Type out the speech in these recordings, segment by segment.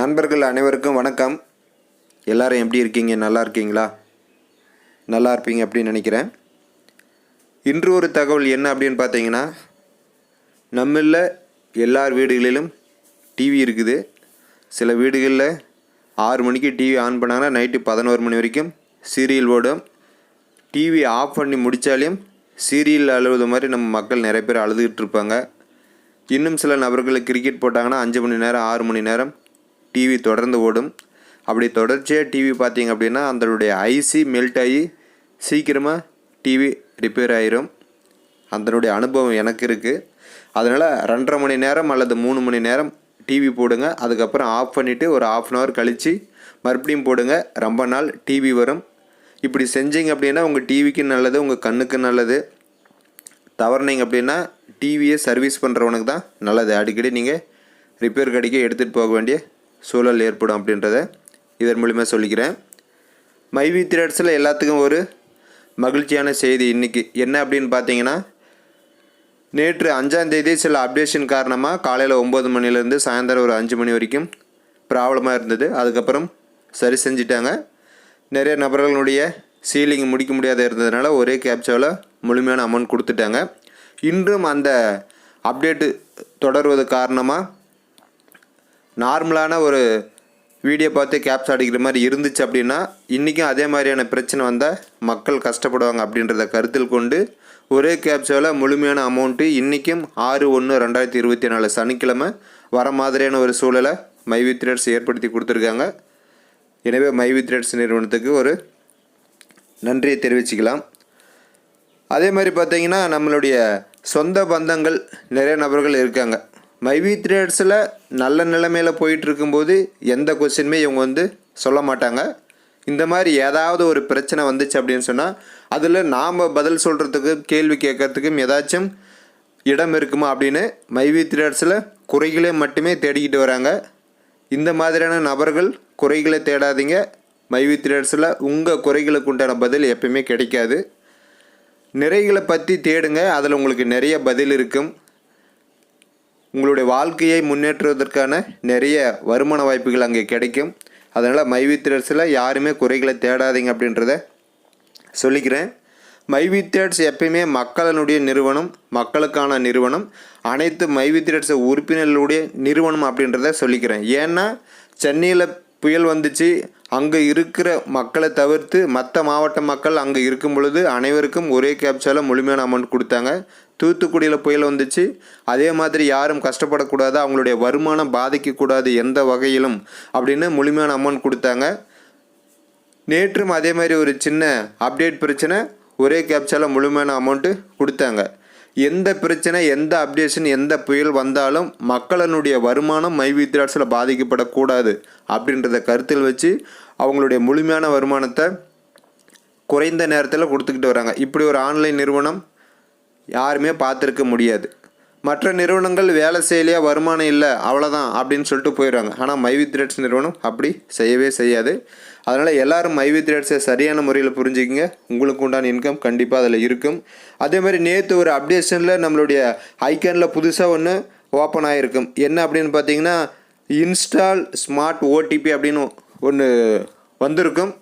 நண்பர்கள் அனைவருக்கும் வணக்கம். எல்லாரும் எப்படி இருக்கீங்க? நல்லா இருக்கீங்களா? நல்லா இருப்பீங்க அப்படின்னு நினைக்கிறேன். இன்று ஒரு தகவல் என்ன அப்படின்னு பார்த்தீங்கன்னா நம்மள எல்லார் வீடுகளிலும் டிவி இருக்குது. சில வீடுகளில் ஆறு மணிக்கு டிவி ஆன் பண்ணாங்கன்னா நைட்டு பதினோரு மணி வரைக்கும் சீரியல் ஓடும். டிவி ஆஃப் பண்ணி முடித்தாலையும் சீரியல் அழுவது மாதிரி நம்ம மக்கள் நிறைய பேர் அழுதுகிட்டு இருப்பாங்க. இன்னும் சில நபர்கள் கிரிக்கெட் போட்டாங்கன்னா அஞ்சு மணி நேரம் ஆறு மணி நேரம் டிவி தொடர்ந்து ஓடும். அப்படி தொடர்ச்சியாக டிவி பார்த்தீங்க அப்படின்னா அதனுடைய ஐசி மெல்ட் ஆகி சீக்கிரமாக டிவி ரிப்பேர் ஆயிரும். அதனுடைய அனுபவம் எனக்கு இருக்குது அதனால் ரெண்டரை மணி நேரம் அல்லது மூணு மணி நேரம் டிவி போடுங்க. அதுக்கப்புறம் ஆஃப் பண்ணிவிட்டு ஒரு ஆஃப் அன் ஹவர் கழித்து மறுபடியும் போடுங்க. ரொம்ப நாள் டிவி வரும். இப்படி செஞ்சீங்க அப்படின்னா உங்கள் டிவிக்கு நல்லது உங்கள் கண்ணுக்கு நல்லது. தவறுனீங்க அப்படின்னா டிவியை சர்வீஸ் பண்ணுறவனுக்கு தான் நல்லது. அடிக்கடி நீங்கள் ரிப்பேர் கடைக்கு எடுத்துகிட்டு போக வேண்டிய சூழல் ஏற்படும் அப்படின்றத இதன் மூலிமா சொல்லிக்கிறேன். மைவி த்ரெட்ஸில் எல்லாத்துக்கும் ஒரு மகிழ்ச்சியான செய்தி இன்றைக்கி என்ன அப்படின்னு பார்த்தீங்கன்னா நேற்று அஞ்சாந்தேதி சில அப்டேஷன் காரணமாக காலையில் ஒம்பது மணிலேருந்து சாயந்தரம் ஒரு அஞ்சு மணி வரைக்கும் ப்ராப்ளமாக இருந்தது. அதுக்கப்புறம் சரி செஞ்சிட்டாங்க. நிறைய நபர்களுடைய சீலிங் முடிக்க முடியாத இருந்ததுனால ஒரே கேப்சாவில் முழுமையான அமௌண்ட் கொடுத்துட்டாங்க. இன்றும் அந்த அப்டேட்டு தொடர்வது காரணமாக நார்மலான ஒரு வீடியோ பார்த்து கேப்ஸ் அடிக்கிற மாதிரி இருந்துச்சு அப்படின்னா இன்றைக்கும் அதே மாதிரியான பிரச்சனை வந்தால் மக்கள் கஷ்டப்படுவாங்க அப்படின்றத கருத்தில் கொண்டு ஒரே கேப்ஸோவில் முழுமையான அமௌண்ட்டு இன்றைக்கும் ஆறு ஒன்று ரெண்டாயிரத்தி இருபத்தி நாலு சனிக்கிழமை வர மாதிரியான ஒரு சூழலை மைவி த்ரேட்ஸ் ஏற்படுத்தி கொடுத்துருக்காங்க. எனவே மைவி த்ரேட்ஸ் நிறுவனத்துக்கு ஒரு நன்றியை தெரிவிச்சுக்கலாம். அதே மாதிரி பார்த்திங்கன்னா நம்மளுடைய சொந்த பந்தங்கள் நிறைய நபர்கள் இருக்காங்க. மைவி த்ரேட்ஸில் நல்ல நிலைமையில் போயிட்டுருக்கும்போது எந்த கொஸ்டினுமே இவங்க வந்து சொல்ல மாட்டாங்க. இந்த மாதிரி ஏதாவது ஒரு பிரச்சனை வந்துச்சு அப்படின்னு சொன்னால் அதில் நாம் பதில் சொல்கிறதுக்கு கேள்வி கேட்கறதுக்கும் ஏதாச்சும் இடம் இருக்குமா அப்படின்னு மைவி த்ரேட்ஸில் குறைகளை மட்டுமே தேடிக்கிட்டு வராங்க. இந்த மாதிரியான நபர்கள் குறைகளை தேடாதீங்க. மைவி த்ரேட்ஸில் உங்கள் குறைகளுக்கு உண்டான பதில் எப்பயுமே கிடைக்காது. நிறைகளை பற்றி தேடுங்க. அதில் உங்களுக்கு நிறைய பதில் இருக்கும். உங்களுடைய வாழ்க்கையை முன்னேற்றுவதற்கான நிறைய வருமான வாய்ப்புகள் அங்கே கிடைக்கும். அதனால் மைவித்திரஸில் யாருமே குறைகளை தேடாதீங்க அப்படின்றத சொல்லிக்கிறேன். மைவித்திரட்ஸ் எப்பயுமே மக்களினுடைய நிறுவனம் மக்களுக்கான நிறுவனம் அனைத்து மைவித்திரட்ஸ் உறுப்பினர்களுடைய நிறுவனம் அப்படின்றத சொல்லிக்கிறேன். ஏன்னா சென்னையில் புயல் வந்துச்சு அங்கே இருக்கிற மக்களை தவிர்த்து மற்ற மாவட்ட மக்கள் அங்கே இருக்கும் பொழுது அனைவருக்கும் ஒரே கேப்சாவில் முழுமையான அமௌண்ட் கொடுத்தாங்க. தூத்துக்குடியில் புயல் வந்துச்சு. அதே மாதிரி யாரும் கஷ்டப்படக்கூடாது அவங்களுடைய வருமானம் பாதிக்கக்கூடாது எந்த வகையிலும் அப்படின்னு முழுமையான அமௌண்ட் கொடுத்தாங்க. நேற்றும் அதே மாதிரி ஒரு சின்ன அப்டேட் பிரச்சனை ஒரே கேப்சாவில் முழுமையான அமௌண்ட்டு கொடுத்தாங்க. எந்த பிரச்சனை எந்த அப்டேஷன் எந்த புயல் வந்தாலும் மக்களினுடைய வருமானம் மை வித்ராட்ஸில் பாதிக்கப்படக்கூடாது அப்படின்றத கருத்தில் வச்சு அவங்களுடைய முழுமையான வருமானத்தை குறைந்த நேரத்தில் கொடுத்துக்கிட்டு வராங்க. இப்படி ஒரு ஆன்லைன் நிறுவனம் யாருமே பார்த்துருக்க முடியாது. மற்ற நிறுவனங்கள் வேலை செய்யலையா வருமானம் இல்லை அவ்வளோதான் அப்படின்னு சொல்லிட்டு போயிடுவாங்க ஆனால் மைவி த்ரெட்ஸ் நிறுவனம் அப்படி செய்யவே செய்யாது. அதனால் எல்லாரும் மைவி த்ரெட்ஸை சரியான முறையில் புரிஞ்சுக்கிங்க. உங்களுக்கு உண்டான இன்கம் கண்டிப்பாக அதில் இருக்கும். அதே மாதிரி நேற்று ஒரு அப்டேஷனில் நம்மளுடைய ஐக்கனில் புதுசாக ஒன்று ஓப்பன் ஆகிருக்கும் என்ன அப்படின்னு பார்த்தீங்கன்னா இன்ஸ்டால் ஸ்மார்ட் ஓடிபி அப்படின்னு ஒன்று வந்திருக்கும்.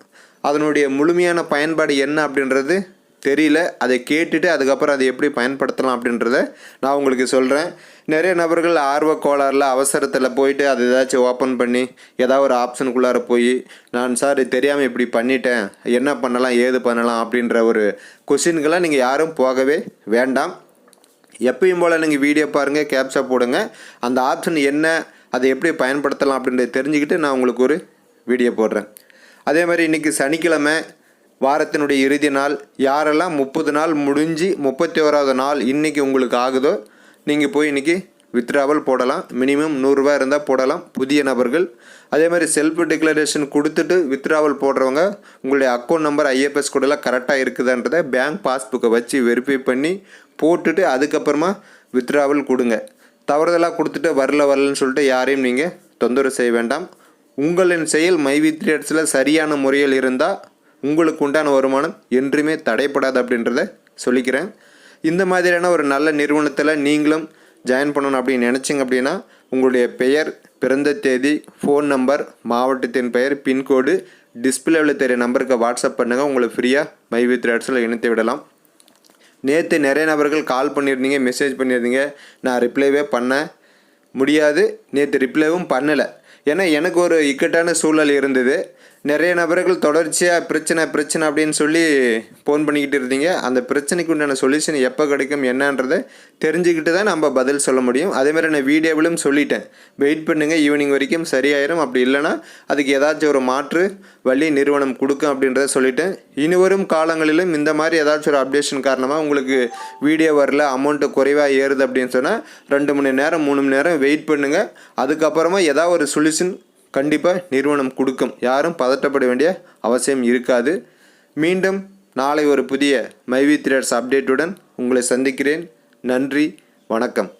அதனுடைய முழுமையான பயன்பாடு என்ன அப்படின்றது தெரியல. அதை கேட்டுட்டு அதுக்கப்புறம் அதை எப்படி பயன்படுத்தலாம் அப்படின்றத நான் உங்களுக்கு சொல்கிறேன் நிறைய நபர்கள் ஆர்வ கோளாறில் அவசரத்தில் போயிட்டு அது ஏதாச்சும் ஓப்பன் பண்ணி ஏதாவது ஒரு ஆப்ஷனுக்குள்ளார போய் நான் சார் தெரியாமல் இப்படி பண்ணிட்டேன். என்ன பண்ணலாம் ஏது பண்ணலாம் அப்படின்ற ஒரு கொஷின்கெல்லாம் நீங்கள் யாரும் போகவே வேண்டாம். எப்பயும் போல் நீங்கள் வீடியோ பாருங்கள் கேப்சா போடுங்க. அந்த ஆப்ஷன் என்ன அதை எப்படி பயன்படுத்தலாம் அப்படின்றத தெரிஞ்சுக்கிட்டு நான் உங்களுக்கு ஒரு வீடியோ போடுறேன். அதே மாதிரி இன்றைக்கி சனிக்கிழமை வாரத்தினுடைய இறுதி நாள் யாரெல்லாம் முப்பது நாள் முடிஞ்சு முப்பத்தி ஓராவது நாள் இன்றைக்கி உங்களுக்கு ஆகுதோ நீங்கள் போய் இன்றைக்கி வித்ராவல் போடலாம். மினிமம் நூறுரூவா இருந்தால் போடலாம். புதிய நபர்கள். அதே மாதிரி செல்ஃப் டிக்ளரேஷன் கொடுத்துட்டு வித்ராவல் போடுறவங்க உங்களுடைய அக்கௌண்ட் நம்பர் ஐஎஃப்எஸ் கூடலாம் கரெக்டாக இருக்குதான்றதை பேங்க் பாஸ்புக்கை வச்சு வெரிஃபை பண்ணி போட்டுட்டு அதுக்கப்புறமா வித்ராவல் கொடுங்க. தவறுதலாக கொடுத்துட்டு வரல வரலன்னு சொல்லிட்டு யாரையும் நீங்கள் தொந்தரவு செய்ய வேண்டாம். உங்களின் செயல் மைவி த்ரேட்ஸில் சரியான முறையில் இருந்தால் உங்களுக்கு உண்டான வருமானம் என்றுமே தடைப்படாது அப்படின்றத சொல்லிக்கிறேன். இந்த மாதிரியான ஒரு நல்ல நிறுவனத்தில் நீங்களும் ஜாயின் பண்ணணும் அப்படின்னு நினச்சிங்க அப்படின்னா உங்களுடைய பெயர் பிறந்த தேதி ஃபோன் நம்பர் மாவட்டத்தின் பெயர் பின்கோடு டிஸ்பிளேவில் தெரிய நம்பருக்கு வாட்ஸ்அப் பண்ணுங்கள் உங்களை ஃப்ரீயாக மை வித் ரேட்ஸில் இணைத்து விடலாம். நேற்று நிறைய நபர்கள் கால் பண்ணியிருந்தீங்க மெசேஜ் பண்ணியிருந்தீங்க. நான் ரிப்ளைவே பண்ண முடியாது. நேற்று ரிப்ளைவும் பண்ணலை. ஏன்னா எனக்கு ஒரு இக்கட்டான சூழல் இருந்தது. நிறைய நபர்கள் தொடர்ச்சியாக பிரச்சனை பிரச்சனை அப்படின்னு சொல்லி ஃபோன் பண்ணிக்கிட்டு இருந்தீங்க. அந்த பிரச்சனைக்கு உண்டான சொல்யூஷன் எப்போ கிடைக்கும் என்னன்றதை தெரிஞ்சுக்கிட்டு தான் நம்ம பதில் சொல்ல முடியும். அதேமாதிரி நான் வீடியோவிலும் சொல்லிட்டேன். வெயிட் பண்ணுங்கள் ஈவினிங் வரைக்கும் சரியாயிரும். அப்படி இல்லைன்னா அதுக்கு ஏதாச்சும் ஒரு மாற்று வழி நிறுவனம் கொடுக்கும் அப்படின்றத சொல்லிட்டேன். இனி வரும் காலங்களிலும் இந்த மாதிரி ஏதாச்சும் ஒரு அப்டேஷன் காரணமாக உங்களுக்கு வீடியோ வரல அமௌண்ட்டு குறைவாக ஏறுது அப்படின்னு சொன்னால் ரெண்டு மணி நேரம் மூணு மணி நேரம் வெயிட் பண்ணுங்கள் அதுக்கப்புறமா ஏதாவது ஒரு சொல்யூஷன் கண்டிப்பாக நிறுவனம் கொடுக்கும். யாரும் பதட்டப்பட வேண்டிய அவசியம் இருக்காது. மீண்டும் நாளை ஒரு புதிய மைவி த்ரேட்ஸ் அப்டேட்டுடன் உங்களை சந்திக்கிறேன். நன்றி வணக்கம்.